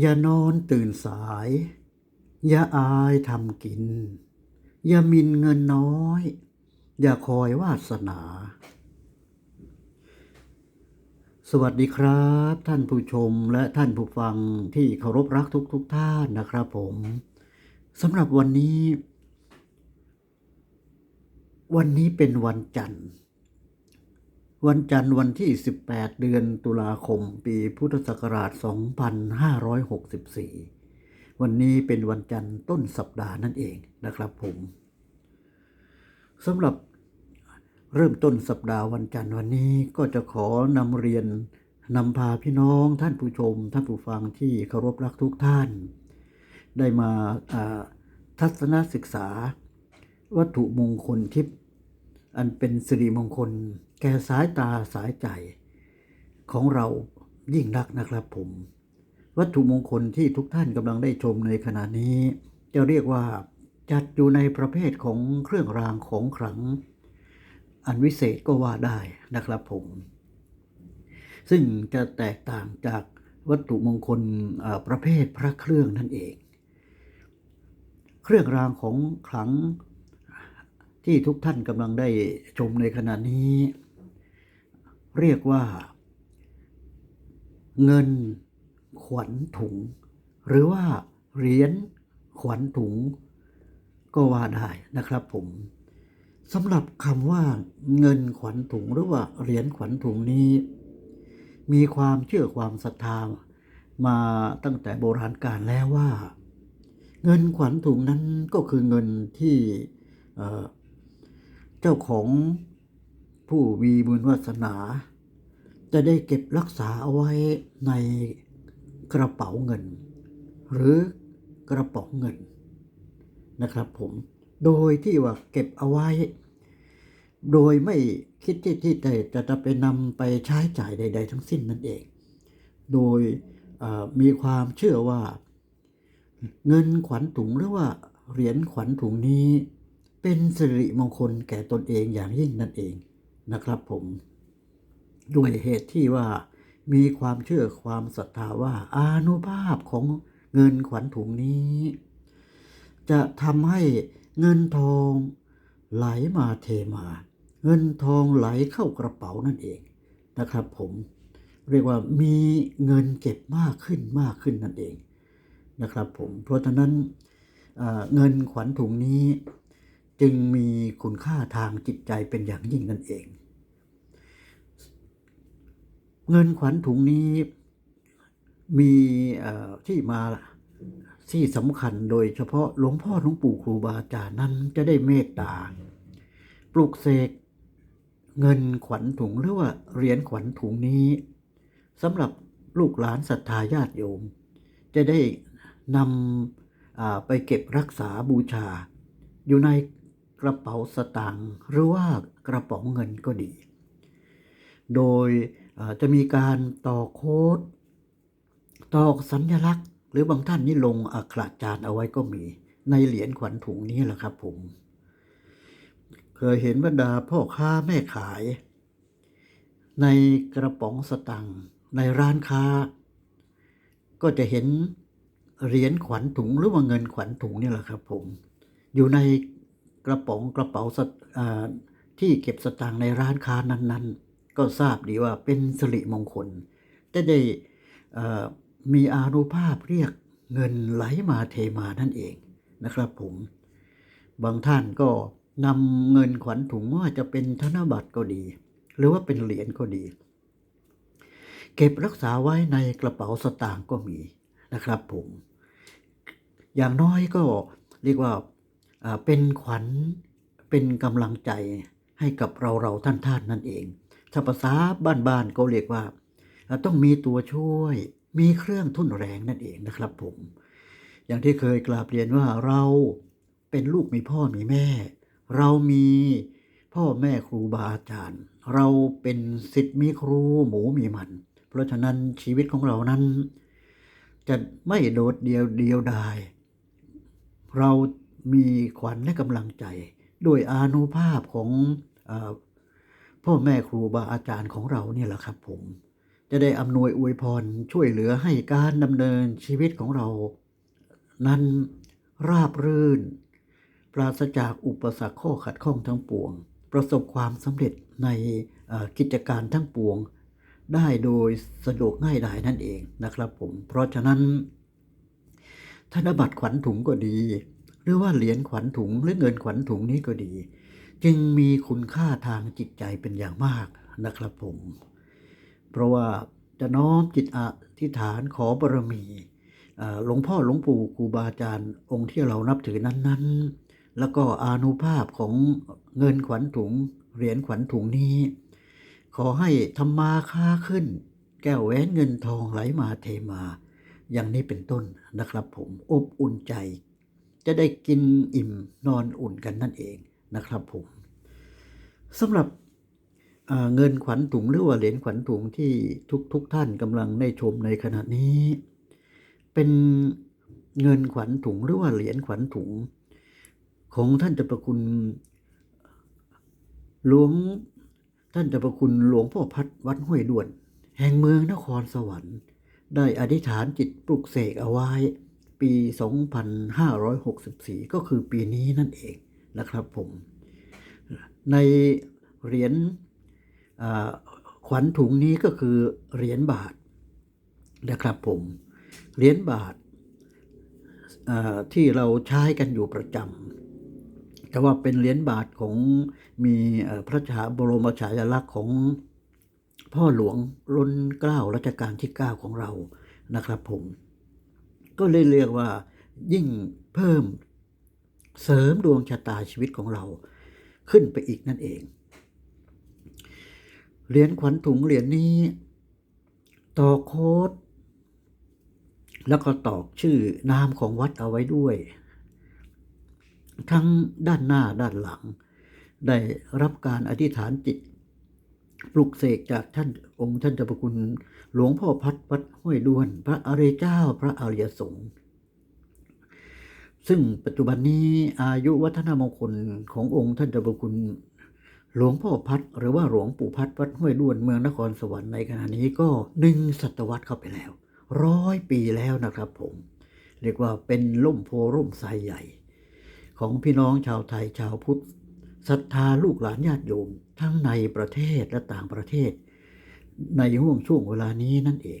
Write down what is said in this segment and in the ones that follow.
อย่านอนตื่นสาย อย่าอายทำกิน อย่ามินเงินน้อย อย่าคอยวาสนา สวัสดีครับ ท่านผู้ชมและท่านผู้ฟังที่เคารพรักทุกทุกท่านนะครับผมสำหรับวันนี้ วันนี้เป็นวันจันทร์ วันจันทร์วันที่ 18 เดือนตุลาคม ปีพุทธศักราช 2564 วันนี้เป็นวันจันทร์ต้นสัปดาห์นั่นเองนะครับผมสำหรับเริ่มต้นสัปดาห์วันจันทร์วันนี้ก็จะขอนำเรียนนำพาพี่น้องท่านผู้ชม ท่านผู้ฟังที่เคารพรักทุกท่าน ได้มาทัศนศึกษา วัตถุมงคลทิพย์อันเป็นสิริมงคล แก่สายตาสายใจของเรายิ่งนักนะครับผม วัตถุมงคลที่ทุกท่านกำลังได้ชมในขณะนี้ จะเรียกว่าจัดอยู่ในประเภทของเครื่องรางของขลัง อันวิเศษก็ว่าได้นะครับผม ซึ่งจะแตกต่างจากวัตถุมงคลประเภทพระเครื่องนั่นเอง เครื่องรางของขลังที่ทุกท่านกำลังได้ชมในขณะนี้ เรียกว่า เงินขวัญถุง หรือว่าเหรียญขวัญถุง ก็ว่าได้นะครับผมสำหรับคำว่าเงินขวัญถุงหรือว่าเหรียญขวัญถุงนี้ มีความเชื่อความศรัทธามาตั้งแต่โบราณกาลแล้วว่า เงินขวัญถุงนั้นก็คือเงินที่เเจ้าของ ผู้มีบุญวาสนา จะได้เก็บรักษาเอาไว้ในกระเป๋าเงิน หรือกระป๋องเงินนะครับผมโดยที่ว่าเก็บเอาไว้ โดยไม่คิดที่ที่จะจะจะไปนำไปใช้จ่ายใด ๆ ทั้งสิ้นนั่นเอง โดยมีความเชื่อว่า เงินขวัญถุงหรือว่าเหรียญขวัญถุงนี้ เป็นสิริมงคลแก่ตนเองอย่างยิ่งนั่นเอง นะครับผม ด้วยเหตุที่ว่ามีความเชื่อความศรัทธาว่าอานุภาพของเงินขวัญถุงนี้ จะทำให้เงินทองไหลมาเทมา เงินทองไหลเข้ากระเป๋านั่นเองนะครับ ผมเรียกว่ามีเงินเก็บมากขึ้นมากขึ้นนั่นเองนะครับ ผมเพราะฉะนั้นเอ่อเงินขวัญถุงนี้ จึงมีคุณค่าทางจิตใจเป็นอย่างยิ่งนั่นเอง เงินขวัญถุงนี้มีที่มาที่สำคัญโดยเฉพาะหลวงพ่อหลวงปู่ครูบาอาจารย์นั้นจะได้เมตตา ปลุกเสกเงินขวัญถุงหรือว่าเหรียญขวัญถุงนี้สำหรับลูกหลานศรัทธาญาติโยม จะได้นำไปเก็บรักษาบูชา อยู่ใน กระเป๋าสตางค์หรือว่ากระป๋องเงินก็ดี โดยจะมีการต่อโค้ดตอกสัญลักษณ์ หรือบางท่านนี่ลงอักขระจารย์เอาไว้ก็มี ในเหรียญขวัญถุงนี้แหละครับผม เคยเห็นบรรดาพ่อค้าแม่ขาย ในกระป๋องสตังค์ในร้านค้า ก็จะเห็นเหรียญขวัญถุงหรือว่าเงินขวัญถุงนี่แหละครับผม อยู่ใน กระป๋องกระเป๋าที่เก็บสตางค์ในร้านค้านั้นๆ ก็ทราบดีว่าเป็นสิริมงคลจะได้มีอานุภาพเรียกเงินไหลมาเทมานั่นเองนะครับผม บางท่านก็นำเงินขวัญถุงว่าจะเป็นธนบัตรก็ดี หรือว่าเป็นเหรียญก็ดี เก็บรักษาไว้ในกระเป๋าสตางค์ก็มีนะครับผม อย่างน้อยก็เรียกว่า เป็นขวัญเป็นกำลังใจให้กับเราเราท่านท่านนั่นเองถ้าภาษาบ้านๆก็เรียกว่า ต้องมีตัวช่วย มีเครื่องทุ่นแรงนั่นเองนะครับผม อย่างที่เคยกราบเรียนว่าเราเป็นลูกมีพ่อมีแม่ เรามีพ่อแม่ครูบาอาจารย์ เราเป็นสิทธิ์มีครูหมูมีมัน เพราะฉะนั้นชีวิตของเรานั้น จะไม่โดดเดียวเดียวดาย เรา มีขวัญและกำลังใจด้วยอานุภาพของอพ่อแม่ครูบาอาจารย์ของเราเนี่ยแหละครับผม จะได้อำนวยอวยพรช่วยเหลือให้การดำเนินชีวิตของเรา นั้นราบรื่น ปราศจากอุปสรรคข้อขัดข้องทั้งปวง ประสบความสำเร็จในกิจการทั้งปวง ได้โดยสะดวกง่ายดายนั่นเองนะครับผม เพราะฉะนั้นธนบัตรขวัญถุงก็ดี หรือว่าเหรียญขวัญถุงหรือเงินขวัญถุงนี้ก็ดี จึงมีคุณค่าทางจิตใจเป็นอย่างมากนะครับผม เพราะว่าจะน้อมจิตอธิษฐานขอบารมีหลวงพ่อหลวงปู่ครูบาอาจารย์องค์ที่เรานับถือนั้นๆ แล้วก็อานุภาพของเงินขวัญถุงเหรียญขวัญถุงนี้ ขอให้ทำมาค้าขึ้น แก้วแหวนเงินทองไหลมาเทมา อย่างนี้เป็นต้นนะครับผมอบอุ่นใจ จะได้กินอิ่มนอนอุ่นกันนั่นเองนะครับผมสำหรับเงินขวัญถุงหรือว่าเหรียญขวัญถุงที่ทุกทุกท่านกำลังได้ชมในขณะนี้ เป็นเงินขวัญถุงหรือว่าเหรียญขวัญถุง ของท่านเจ้าประคุณหลวงท่านเจ้าประคุณหลวงพ่อพัดวัดห้วยด่วน แห่งเมืองนครสวรรค์ ได้อธิษฐานจิตปลุกเสกเอาไว้ ปี 2564 ก็คือปีนี้นั่นเองนะครับผม ในเหรียญขวัญถุงนี้ก็คือเหรียญบาทนะครับผม เหรียญบาทที่เราใช้กันอยู่ประจำแต่ว่าเป็นเหรียญบาทของมีพระชาบรมฉายาลักษณ์ของพ่อหลวงรุ่นเกล้ารัชกาลที่ 9 ของเรานะครับผม ก็เลยเรียกว่ายิ่งเพิ่มเสริมดวงชะตาชีวิตของเราขึ้นไปอีกนั่นเอง เหรียญขวัญถุงเหรียญนี้ ต่อโค้ด แล้วก็ตอกชื่อนามของวัดเอาไว้ด้วย ทั้งด้านหน้าด้านหลัง ได้รับการอธิษฐานจิต ปลุกเสกจากท่านองค์ท่านเจ้าพระคุณ หลวงพ่อพัดวัดห้วยด้วน พระอริยเจ้าพระอริยสงฆ์ซึ่งปัจจุบันนี้อายุวัฒนมงคลขององค์ท่านเจ้าพระคุณหลวงพ่อพัดหรือว่าหลวงปู่พัดวัดห้วยด้วนเมืองนครสวรรค์ในขณะนี้ก็หนึ่งศตวรรษเข้าไปแล้วร้อยปีแล้วนะครับผม เรียกว่าเป็นล่มโพร่มไทรใหญ่ ของพี่น้องชาวไทยชาวพุทธ ศรัทธาลูกหลานญาติโยมทั้งในประเทศและต่างประเทศ ในห่วงช่วงเวลานี้นั่นเอง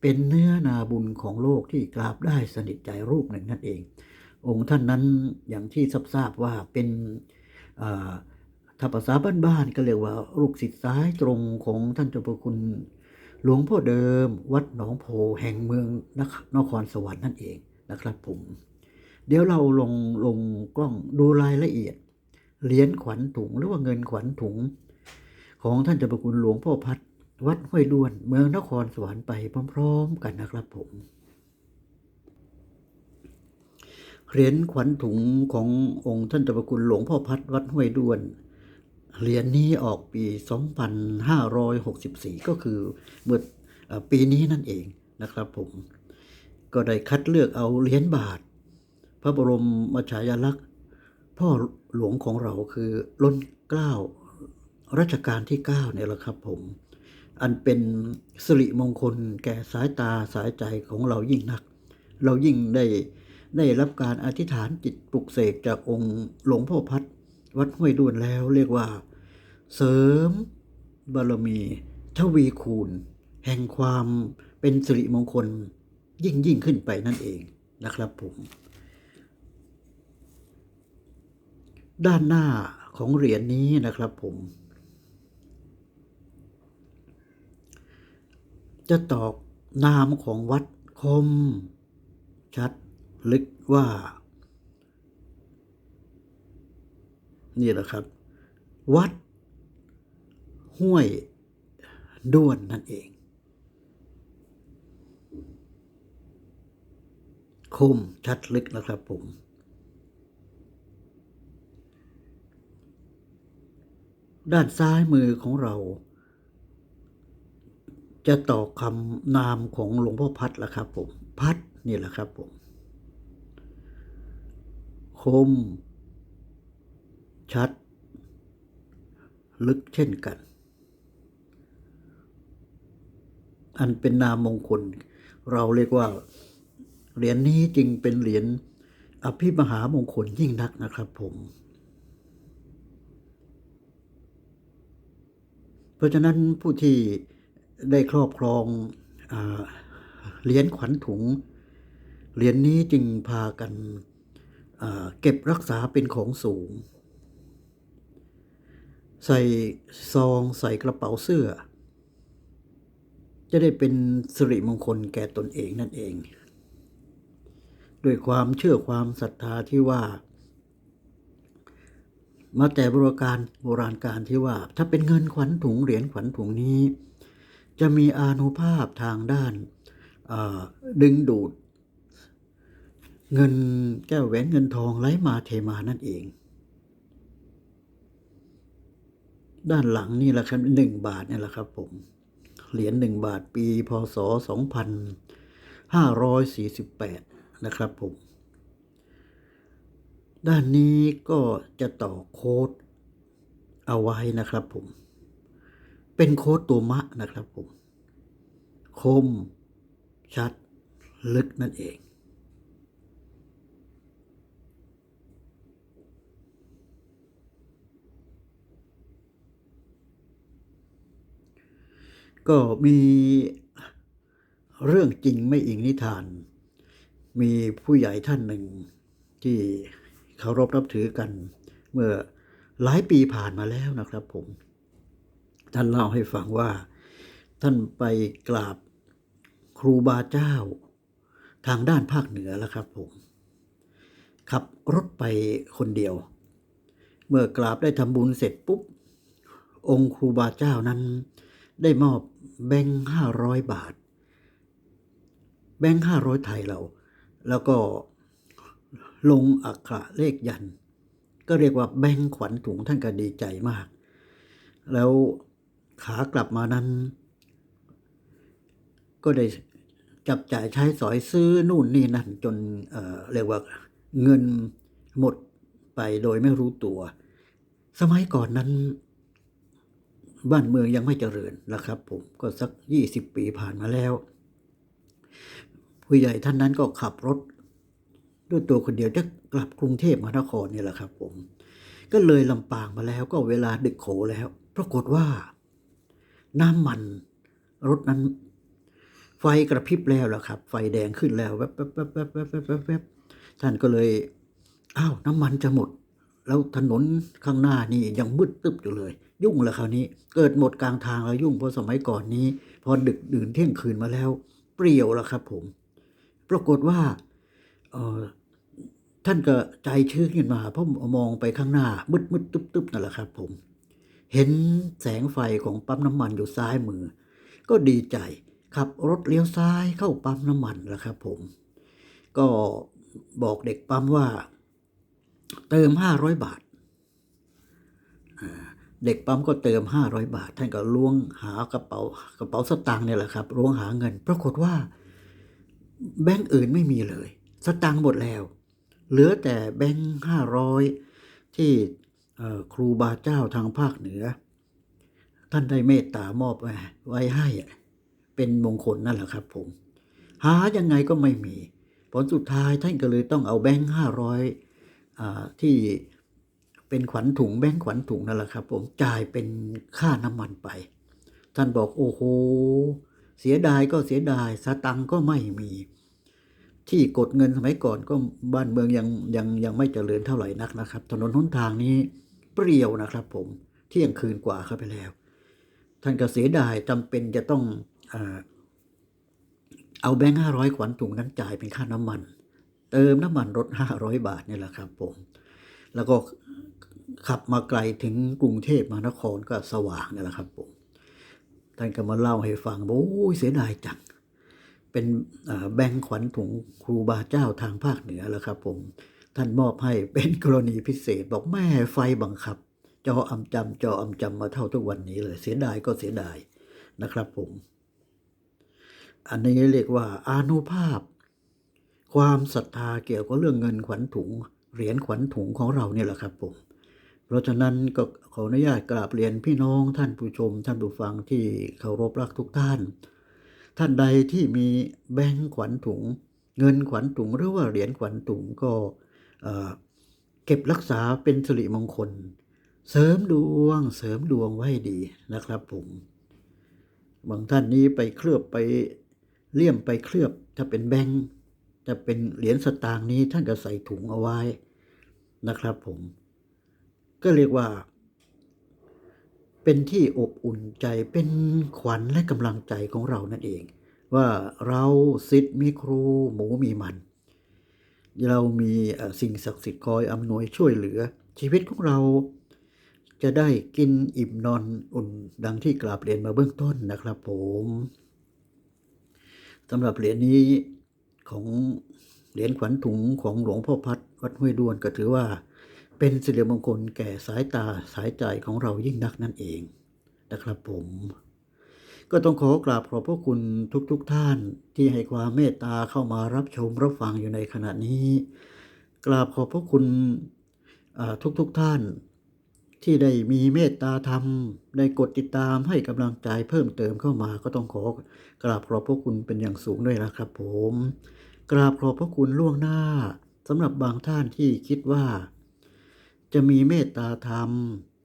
เป็นเนื้อนาบุญของโลกที่กราบได้สนิทใจรูปหนึ่งนั่นเอง องค์ท่านนั้นอย่างที่ทราบๆว่าเป็นถ้าภาษาบ้านๆก็เรียกว่าลูกศิษย์ซ้ายตรงของท่านเจ้าพระคุณหลวงพ่อเดิม วัดหนองโพแห่งเมืองนคนครสวรรค์นั่นเองนะครับผม เดี๋ยวเราลงลงกล้องดูรายละเอียด เหรียญขวัญถุงหรือว่าเงินขวัญถุง ของท่านเจ้าพระคุณหลวงพ่อพัดวัดห้วยด้วน เมืองนครสวรรค์ไปพร้อม ๆ กันนะครับผมเหรียญขวัญถุงขององค์ท่านเจ้าพระคุณหลวงพ่อพัดวัดห้วยด้วนเหรียญนี้ออกปี 2564 ก็คือเมื่อปีนี้นั่นเองนะครับผม ก็ได้คัดเลือกเอาเหรียญบาท พระบรมฉายาลักษณ์พ่อ หลวงของเราคือล้นเกล้ารัชกาลที่9เนี่ยแหละครับผมอันเป็นสิริมงคลแก่สายตาสายใจของเรายิ่งนัก เรายิ่งได้ได้รับการอธิษฐานจิตปลุกเสกจากองค์หลวงพ่อพัดวัดห้วยด้วนแล้วเรียกว่า เสริมบารมีทวีคูณ แห่งความเป็นสิริมงคลยิ่งยิ่งขึ้นไปนั่นเองนะครับผม ด้านหน้าของเหรียญนี้นะครับผม จะตอกนามของวัดคม ชัดลึกว่า นี่แหละครับ วัด ห้วยด้วนนั่นเอง คมชัดลึกนะครับผม ด้านซ้ายมือของเรา จะต่อคำนามของหลวงพ่อพัดละครับผม พัดนี่แหละครับผม คม ชัด ลึกเช่นกัน อันเป็นนามมงคล เราเรียกว่า เหรียญนี้จึงเป็นเหรียญอภิมหามงคลยิ่งนักนะครับผม เพราะฉะนั้นผู้ที่ได้ครอบครองเหรียญขวัญถุง เหรียญนี้จึงพากันเก็บรักษาเป็นของสูง ใส่ซองใส่กระเป๋าเสื้อ จะได้เป็นสิริมงคลแก่ตนเองนั่นเอง ด้วยความเชื่อความศรัทธาที่ว่า มาแต่โบราณการโบราณการที่ว่า ถ้าเป็นเงินขวัญถุงเหรียญขวัญถุงนี้ จะมีอานุภาพทางด้านดึงดูด เงินแก้วแหวนเงินทองไหลมาเทมานั่นเอง ด้านหลังนี่แหละครับหนึ่งบาทนี่แหละครับผม เหรียญหนึ่งบาทปีพศสองพันห้าร้อยสี่สิบแปดนะครับผม ด้านนี้ก็จะต่อโค้ดเอาไว้นะครับผม เป็นโค้ดตัวมะนะครับผม คม ชัด ลึกนั่นเอง ก็มีเรื่องจริงไม่อิงนิทาน มีผู้ใหญ่ท่านหนึ่งที่ เคารพนับถือกันเมื่อหลายปีผ่านมาแล้วนะครับผม ท่านเล่าให้ฟังว่า ท่านไปกราบครูบาเจ้า ทางด้านภาคเหนือแล้วครับผม ขับรถไปคนเดียว เมื่อกราบได้ทำบุญเสร็จปุ๊บ องค์ครูบาเจ้านั้น ได้มอบแบงค์ห้าร้อยบาท แบงค์ห้าร้อยไทยเรา แล้วก็ ลงอักขระเลขยัน ก็เรียกว่าแบงขวัญถุงท่านก็ดีใจมาก แล้วขากลับมานั้น ก็ได้จับจ่ายใช้สอยซื้อนู่นนี่นั่นจนเออเรียกว่าเงินหมดไปโดยไม่รู้ตัว สมัยก่อนนั้น บ้านเมืองยังไม่เจริญนะครับ ผมก็สักยี่สิบปีผ่านมาแล้ว ผู้ใหญ่ท่านนั้นก็ขับรถ ด้วยตัวคนเดียวจะกลับกรุงเทพมหานครนี่แหละครับ ผม ก็เลยลำปางมาแล้วก็เวลาดึกโขแล้ว ปรากฏว่า น้ำมันรถนั้น ไฟกระพริบแล้วล่ะครับ ไฟแดงขึ้นแล้วแวบแวบแวบแวบแวบแวบบท่านก็เลยอ้าวน้ำมันจะหมด แล้วถนนข้างหน้านี่ยังมืดตึ๊บอยู่เลย ยุ่งแล้วคราวนี้ เกิดหมดกลางทางแล้วยุ่งเพราะสมัยก่อนนี้ พอดึกดื่นเที่ยงคืนมาแล้ว เปรียวแล้วครับ ผม ปรากฏว่าเออ ท่านก็ใจชื้นขึ้นมาเพราะมองไปข้างหน้า มืดมืดตึ๊บตึ๊บนั่นแหละครับผม เห็นแสงไฟของปั๊มน้ำมันอยู่ซ้ายมือ ก็ดีใจขับรถเลี้ยวซ้ายเข้าปั๊มน้ำมันแล้วครับผม ก็บอกเด็กปั๊มว่า เติมห้าร้อยบาทเด็กปั๊มก็เติมห้าร้อยบาท ท่านก็ล้วงหากระเป๋ากระเป๋าสตางค์เนี่ยแหละครับล้วงหาเงิน ปรากฏว่า แบงก์อื่นไม่มีเลย สตางค์หมดแล้ว เหลือแต่แบงค์ห้าร้อยที่ครูบาเจ้าทางภาคเหนือ ท่านได้เมตตามอบไว้ให้เป็นมงคลนั่นแหละครับผม หายังไงก็ไม่มี ผลสุดท้ายท่านก็เลยต้องเอาแบงค์ห้าร้อยที่เป็นขวัญถุงแบงค์ขวัญถุงนั่นแหละครับ ผมจ่ายเป็นค่าน้ำมันไป ท่านบอกโอ้โห เสียดายก็เสียดายสตังก็ไม่มี ที่กดเงินสมัยก่อนก็บ้านเมืองยังยังยังไม่เจริญเท่าไหร่นักนะครับ ถนนหนทางนี้เปรี่ยวนะครับ ผมเที่ยงคืนกว่าเข้าไปแล้ว ท่านก็เสียดายจำเป็นจะต้องเอาแบงค์ห้าร้อยขวัญถุงนั้นจ่ายเป็นค่าน้ำมัน เติมน้ำมันรถห้าร้อยบาทนี่แหละครับ ผม แล้วก็ขับมาไกลถึงกรุงเทพมหานครก็สว่างนี่แหละครับผมท่านก็มาเล่าให้ฟังบอกโอ้ยเสียดายจัง เป็นแบงค์ขวัญถุงครูบาเจ้าทางภาคเหนือแล้วครับผม ท่านมอบให้เป็นกรณีพิเศษบอกแม่ไฟบังคับ จออำจำจออำจำมาเท่าทุกวันนี้เลย เสียดายก็เสียดายนะครับผม อันนี้เรียกว่าอานุภาพ ความศรัทธาเกี่ยวกับเรื่องเงินขวัญถุงเหรียญขวัญถุงของเราเนี่ยแหละครับผมเพราะฉะนั้นก็ขออนุญาตกราบเรียนพี่น้องท่านผู้ชม ท่านผู้ฟังที่เคารพรักทุกท่าน ท่านใดที่มีแบงค์ขวัญถุง เงินขวัญถุงหรือว่าเหรียญขวัญถุงก็เก็บรักษาเป็นสิริมงคล เสริมดวงเสริมดวงไว้ดีนะครับผมบางท่านนี้ไปเคลือบไปเลี่ยมไปเคลือบถ้าเป็นแบงค์จะเป็นเหรียญสตางค์นี้ท่านก็ใส่ถุงเอาไว้นะครับผม ก็เรียกว่า เป็นที่อบอุ่นใจเป็นขวัญและกำลังใจของเรานั่นเอง ว่าเราสิทธิ์มีครูหมูมีมัน เรามีสิ่งศักดิ์สิทธิ์คอยอำนวยช่วยเหลือ ชีวิตของเราจะได้กินอิ่มนอนอุ่นดังที่กราบเรียนมาเบื้องต้นนะครับผมสำหรับเหรียญนี้ของเหรียญขวัญถุงของหลวงพ่อพัดวัดห้วยด้วนก็ถือว่า เป็นสิริมงคลแก่สายตาสายใจของเรายิ่งนักนั่นเองนะครับผม ก็ต้องขอกราบขอบพระคุณทุกๆทท่านที่ให้ความเมตตาเข้ามารับชมรับฟังอยู่ในขณะนี้ กราบขอบพระคุณทุกๆทท่านที่ได้มีเมตตาธรรมได้กดติดตามให้กำลังใจเพิ่มเติมเข้ามาก็ต้องขอกราบขอบพระคุณเป็นอย่างสูงด้วยนะครับผม กราบขอบพระคุณล่วงหน้าสำหรับบางท่านที่คิดว่า จะมีเมตตาธรรม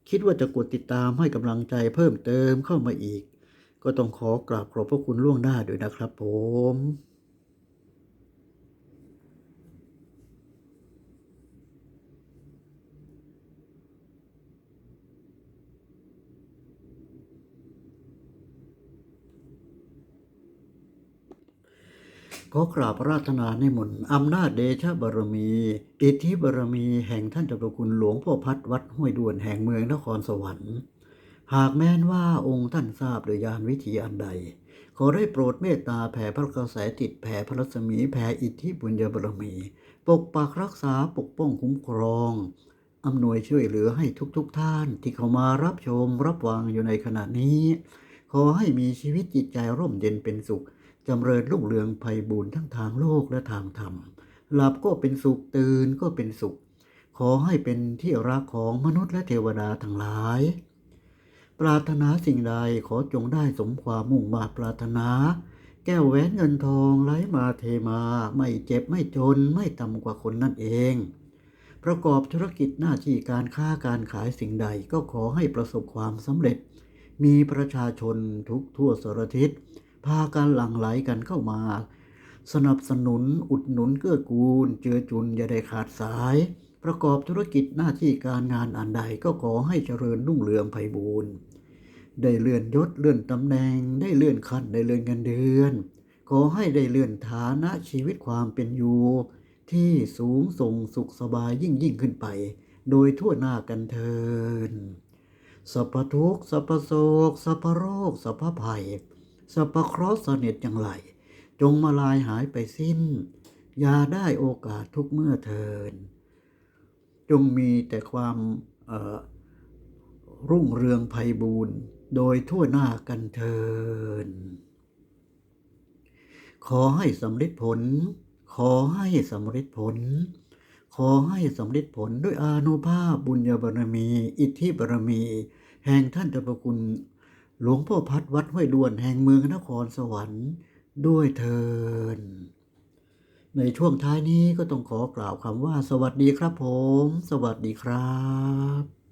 คิดว่าจะกดติดตามให้กำลังใจเพิ่มเติมเข้ามาอีก ก็ต้องขอกราบขอบพระคุณล่วงหน้าด้วยนะครับผม ขอกราบราธนาในมนต์อำนาจเดชะบารมี อิทธิบารมีแห่งท่านเจ้าประคุณหลวงพ่อพัดวัดห้วยด้วนแห่งเมืองนครสวรรค์ หากแม้นว่าองค์ท่านทราบโดยยานวิธีอันใด ขอได้โปรดเมตตาแผ่พระกระแสจิตแผ่พระรัศมีแผ่อิทธิบุญญาบารมี ปกปักรักษาปกป้องคุ้มครองอำนวยช่วยเหลือให้ทุกๆทท่านที่เข้ามารับชมรับฟังอยู่ในขณะนี้ ขอให้มีชีวิตจิตใจร่มเย็นเป็นสุข จำเริญรุ่งเรืองไพบูรณ์ทั้งทางโลกและทางธรรม หลับก็เป็นสุขตื่นก็เป็นสุข ขอให้เป็นที่รักของมนุษย์และเทวดาทั้งหลาย ปรารถนาสิ่งใดขอจงได้สมความมุ่งมาปรารถนา แก้วแหวนเงินทองไหลมาเทมา ไม่เจ็บไม่จนไม่ต่ำกว่าคนนั่นเอง ประกอบธุรกิจหน้าที่การค้าการขายสิ่งใดก็ขอให้ประสบความสำเร็จ มีประชาชนทุกทั่วสารทิศ พากันหลั่งไหลกันเข้ามา สนับสนุนอุดหนุนเกื้อกูล เจือจุนอย่าได้ขาดสาย ประกอบธุรกิจหน้าที่การงานอันใดก็ขอให้เจริญรุ่งเรืองไพบูรณ์ได้เลื่อนยศเลื่อนตำแหน่ง ได้เลื่อนขั้นได้เลื่อนเงินเดือน ขอให้ได้เลื่อนฐานะชีวิตความเป็นอยู่ ที่สูงส่งสุขสบายยิ่งยิ่งขึ้นไป โดยทั่วหน้ากันเทินสัพพทุกสัพพโศกสัพพโรคสัพพภัย สัพเคราะห์เสน็จอย่างไร จงมาลายหายไปสิ้น อย่าได้โอกาสทุกเมื่อเทิน จงมีแต่ความรุ่งเรืองไพบูรณ์โดยทั่วหน้ากันเทิน ขอให้สำเร็จผล ขอให้สำเร็จผล ขอให้สำเร็จผลด้วยอานุภาพบุญญาบารมี อิทธิบารมี แห่งท่านเจ้าประคุณ หลวงพ่อพัดวัดห้วยด้วนแห่งเมืองนครสวรรค์ด้วยเทิน ในช่วงท้ายนี้ก็ต้องขอกล่าวคำว่า สวัสดีครับผม สวัสดีครับ